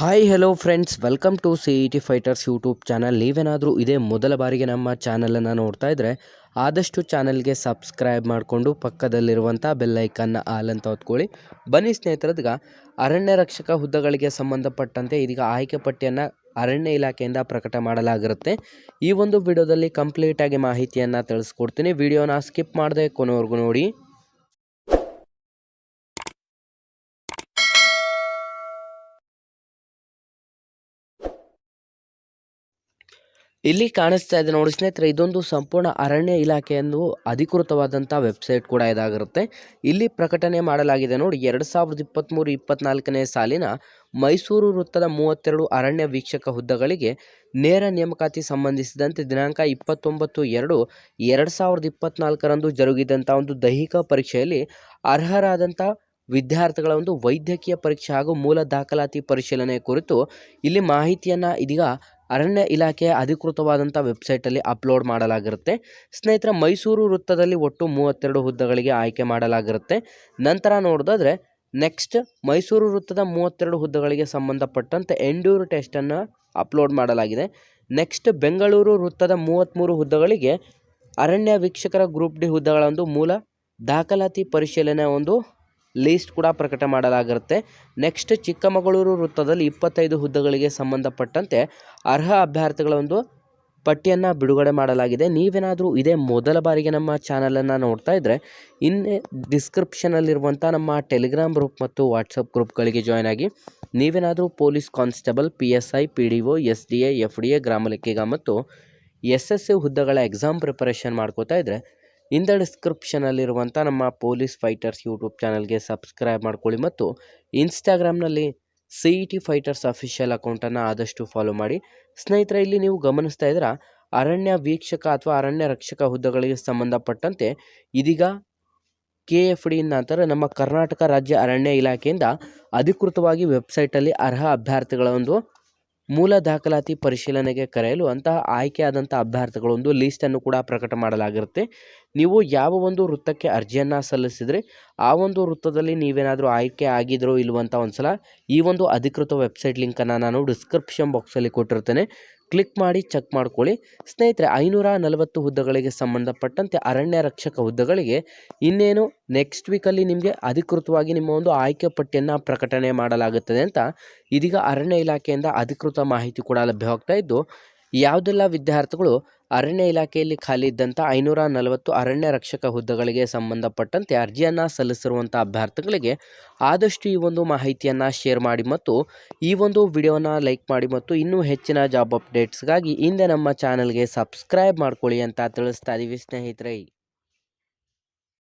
Hi hello friends welcome to C E T fighters YouTube channel ನೀವೇನಾದರೂ ಇದೇ ಮೊದಲ ಬಾರಿಗೆ ನಮ್ಮ ಚಾನಲನ್ನು ನೋಡ್ತಾ ಇದ್ದರೆ ಆದಷ್ಟು ಚಾನಲ್ಗೆ ಸಬ್ಸ್ಕ್ರೈಬ್ ಮಾಡಿಕೊಂಡು ಪಕ್ಕದಲ್ಲಿರುವಂಥ ಬೆಲ್ಲೈಕನ್ನ ಆಲ್ ಅಂತ ಹೊತ್ಕೊಳ್ಳಿ ಬನ್ನಿ ಸ್ನೇಹಿತರದ್ಗ, ಅರಣ್ಯ ರಕ್ಷಕ ಹುದ್ದೆಗಳಿಗೆ ಸಂಬಂಧಪಟ್ಟಂತೆ ಇದೀಗ ಆಯ್ಕೆ ಪಟ್ಟಿಯನ್ನು ಅರಣ್ಯ ಇಲಾಖೆಯಿಂದ ಪ್ರಕಟ ಮಾಡಲಾಗಿರುತ್ತೆ. ಈ ಒಂದು ವಿಡಿಯೋದಲ್ಲಿ ಕಂಪ್ಲೀಟಾಗಿ ಮಾಹಿತಿಯನ್ನು ತಿಳಿಸ್ಕೊಡ್ತೀನಿ. ವಿಡಿಯೋನ ಸ್ಕಿಪ್ ಮಾಡದೆ ಕೊನೆವರೆಗೂ ನೋಡಿ. ಇಲ್ಲಿ ಕಾಣಿಸ್ತಾ ಇದೆ ನೋಡಿ ಸ್ನೇಹಿತರೆ, ಇದೊಂದು ಸಂಪೂರ್ಣ ಅರಣ್ಯ ಇಲಾಖೆ ಎಂದು ಅಧಿಕೃತವಾದಂಥ ವೆಬ್ಸೈಟ್ ಕೂಡ ಇದಾಗಿರುತ್ತೆ. ಇಲ್ಲಿ ಪ್ರಕಟಣೆ ಮಾಡಲಾಗಿದೆ ನೋಡಿ, ಎರಡು ಸಾವಿರದ ಇಪ್ಪತ್ತ್ಮೂರು ಇಪ್ಪತ್ನಾಲ್ಕನೇ ಸಾಲಿನ ಮೈಸೂರು ವೃತ್ತದ ಮೂವತ್ತೆರಡು ಅರಣ್ಯ ವೀಕ್ಷಕ ಹುದ್ದೆಗಳಿಗೆ ನೇರ ನೇಮಕಾತಿ ಸಂಬಂಧಿಸಿದಂತೆ ದಿನಾಂಕ ಇಪ್ಪತ್ತೊಂಬತ್ತು ಎರಡು ಎರಡು ಸಾವಿರದ ಇಪ್ಪತ್ನಾಲ್ಕರಂದು ಜರುಗಿದಂಥ ಒಂದು ದೈಹಿಕ ಪರೀಕ್ಷೆಯಲ್ಲಿ ಅರ್ಹರಾದಂಥ ವಿದ್ಯಾರ್ಥಿಗಳ ಒಂದು ವೈದ್ಯಕೀಯ ಪರೀಕ್ಷೆ ಹಾಗೂ ಮೂಲ ದಾಖಲಾತಿ ಪರಿಶೀಲನೆ ಕುರಿತು ಇಲ್ಲಿ ಮಾಹಿತಿಯನ್ನು ಇದೀಗ ಅರಣ್ಯ ಇಲಾಖೆಯ ಅಧಿಕೃತವಾದಂಥ ವೆಬ್ಸೈಟಲ್ಲಿ ಅಪ್ಲೋಡ್ ಮಾಡಲಾಗಿರುತ್ತೆ. ಸ್ನೇಹಿತರ, ಮೈಸೂರು ವೃತ್ತದಲ್ಲಿ ಒಟ್ಟು ಮೂವತ್ತೆರಡು ಹುದ್ದೆಗಳಿಗೆ ಆಯ್ಕೆ ಮಾಡಲಾಗಿರುತ್ತೆ. ನಂತರ ನೋಡೋದಾದ್ರೆ, ನೆಕ್ಸ್ಟ್ ಮೈಸೂರು ವೃತ್ತದ ಮೂವತ್ತೆರಡು ಹುದ್ದೆಗಳಿಗೆ ಸಂಬಂಧಪಟ್ಟಂತೆ ಎಂಡ್ಯೂರ್ ಟೆಸ್ಟನ್ನು ಅಪ್ಲೋಡ್ ಮಾಡಲಾಗಿದೆ. ನೆಕ್ಸ್ಟ್ ಬೆಂಗಳೂರು ವೃತ್ತದ ಮೂವತ್ತ್ಮೂರು ಹುದ್ದೆಗಳಿಗೆ ಅರಣ್ಯ ವೀಕ್ಷಕರ ಗ್ರೂಪ್ ಡಿ ಹುದ್ದೆಗಳೊಂದು ಮೂಲ ದಾಖಲಾತಿ ಪರಿಶೀಲನೆ ಒಂದು ಲೀಸ್ಟ್ ಕೂಡ ಪ್ರಕಟ ಮಾಡಲಾಗಿರುತ್ತೆ. ನೆಕ್ಸ್ಟ್ ಚಿಕ್ಕಮಗಳೂರು ವೃತ್ತದಲ್ಲಿ ಇಪ್ಪತ್ತೈದು ಹುದ್ದೆಗಳಿಗೆ ಸಂಬಂಧಪಟ್ಟಂತೆ ಅರ್ಹ ಅಭ್ಯರ್ಥಿಗಳ ಒಂದು ಪಟ್ಟಿಯನ್ನು ಬಿಡುಗಡೆ ಮಾಡಲಾಗಿದೆ. ನೀವೇನಾದರೂ ಇದೇ ಮೊದಲ ಬಾರಿಗೆ ನಮ್ಮ ಚಾನಲನ್ನು ನೋಡ್ತಾ ಇದ್ದರೆ ಇನ್ನೇ ಡಿಸ್ಕ್ರಿಪ್ಷನಲ್ಲಿರುವಂಥ ನಮ್ಮ ಟೆಲಿಗ್ರಾಮ್ ಗ್ರೂಪ್ ಮತ್ತು ವಾಟ್ಸಪ್ ಗ್ರೂಪ್ಗಳಿಗೆ ಜಾಯ್ನ್ ಆಗಿ, ನೀವೇನಾದರೂ police constable, P S I, P D O, S D A, F D A, ಗ್ರಾಮ ಲೆಕ್ಕಿಗ ಮತ್ತು ಎಸ್ ಎಸ್ ಸಿ ಹುದ್ದೆಗಳ ಎಕ್ಸಾಮ್ ಪ್ರಿಪರೇಷನ್ ಮಾಡ್ಕೋತಾ ಇದ್ದರೆ ಇಂದ ಡಿಸ್ಕ್ರಿಪ್ಷನಲ್ಲಿರುವಂಥ ನಮ್ಮ ಪೊಲೀಸ್ ಫೈಟರ್ಸ್ ಯೂಟ್ಯೂಬ್ ಚಾನಲ್ಗೆ ಸಬ್ಸ್ಕ್ರೈಬ್ ಮಾಡ್ಕೊಳ್ಳಿ ಮತ್ತು ಇನ್ಸ್ಟಾಗ್ರಾಮ್ನಲ್ಲಿ C E T fighters official ಅಕೌಂಟನ್ನು ಆದಷ್ಟು ಫಾಲೋ ಮಾಡಿ. ಸ್ನೇಹಿತರೆ, ಇಲ್ಲಿ ನೀವು ಗಮನಿಸ್ತಾ ಇದ್ದೀರಾ, ಅರಣ್ಯ ವೀಕ್ಷಕ ಅಥವಾ ಅರಣ್ಯ ರಕ್ಷಕ ಹುದ್ದೆಗಳಿಗೆ ಸಂಬಂಧಪಟ್ಟಂತೆ ಇದೀಗ ಕೆ ಎಫ್ ಡಿ ನಂತರ ನಮ್ಮ ಕರ್ನಾಟಕ ರಾಜ್ಯ ಅರಣ್ಯ ಇಲಾಖೆಯಿಂದ ಅಧಿಕೃತವಾಗಿ ವೆಬ್ಸೈಟಲ್ಲಿ ಅರ್ಹ ಅಭ್ಯರ್ಥಿಗಳ ಒಂದು ಮೂಲ ದಾಖಲಾತಿ ಪರಿಶೀಲನೆಗೆ ಕರೆಯಲು ಅಂತಹ ಆಯ್ಕೆಯಾದಂಥ ಅಭ್ಯರ್ಥಿಗಳ ಒಂದು ಲೀಸ್ಟನ್ನು ಕೂಡ ಪ್ರಕಟ ಮಾಡಲಾಗಿರುತ್ತೆ. ನೀವು ಯಾವ ಒಂದು ವೃತ್ತಕ್ಕೆ ಅರ್ಜಿಯನ್ನು ಸಲ್ಲಿಸಿದರೆ ಆ ಒಂದು ವೃತ್ತದಲ್ಲಿ ನೀವೇನಾದರೂ ಆಯ್ಕೆ ಆಗಿದ್ರೋ ಇಲ್ವಂತ ಒಂದು ಸಲ ಈ ಒಂದು ಅಧಿಕೃತ ವೆಬ್ಸೈಟ್ ಲಿಂಕನ್ನು ನಾನು ಡಿಸ್ಕ್ರಿಪ್ಷನ್ ಬಾಕ್ಸಲ್ಲಿ ಕೊಟ್ಟಿರ್ತೇನೆ. ಕ್ಲಿಕ್ ಮಾಡಿ ಚೆಕ್ ಮಾಡ್ಕೊಳ್ಳಿ. ಸ್ನೇಹಿತರೆ, ಐನೂರ ನಲವತ್ತು ಹುದ್ದೆಗಳಿಗೆ ಸಂಬಂಧಪಟ್ಟಂತೆ ಅರಣ್ಯ ರಕ್ಷಕ ಹುದ್ದೆಗಳಿಗೆ ಇನ್ನೇನು ನೆಕ್ಸ್ಟ್ ವೀಕಲ್ಲಿ ನಿಮಗೆ ಅಧಿಕೃತವಾಗಿ ನಿಮ್ಮ ಒಂದು ಆಯ್ಕೆ ಪಟ್ಟಿಯನ್ನು ಪ್ರಕಟಣೆ ಮಾಡಲಾಗುತ್ತದೆ ಅಂತ ಇದೀಗ ಅರಣ್ಯ ಇಲಾಖೆಯಿಂದ ಅಧಿಕೃತ ಮಾಹಿತಿ ಕೂಡ ಲಭ್ಯವಾಗ್ತಾ ಇದ್ದು ಯಾವುದೆಲ್ಲ ವಿದ್ಯಾರ್ಥಿಗಳು ಅರಣ್ಯ ಇಲಾಖೆಯಲ್ಲಿ ಖಾಲಿ ಇದ್ದಂಥ ಐನೂರ ನಲವತ್ತು ಅರಣ್ಯ ರಕ್ಷಕ ಹುದ್ದೆಗಳಿಗೆ ಸಂಬಂಧಪಟ್ಟಂತೆ ಅರ್ಜಿಯನ್ನು ಸಲ್ಲಿಸಿರುವಂಥ ಅಭ್ಯರ್ಥಿಗಳಿಗೆ ಆದಷ್ಟು ಈ ಒಂದು ಮಾಹಿತಿಯನ್ನು ಶೇರ್ ಮಾಡಿ ಮತ್ತು ಈ ಒಂದು ವಿಡಿಯೋನ ಲೈಕ್ ಮಾಡಿ ಮತ್ತು ಇನ್ನೂ ಹೆಚ್ಚಿನ ಜಾಬ್ ಅಪ್ಡೇಟ್ಸ್ಗಾಗಿ ಹಿಂದೆ ನಮ್ಮ ಚಾನಲ್ಗೆ ಸಬ್ಸ್ಕ್ರೈಬ್ ಮಾಡ್ಕೊಳ್ಳಿ ಅಂತ ತಿಳಿಸ್ತಾ ಇದ್ದೀವಿ ಸ್ನೇಹಿತರೆ.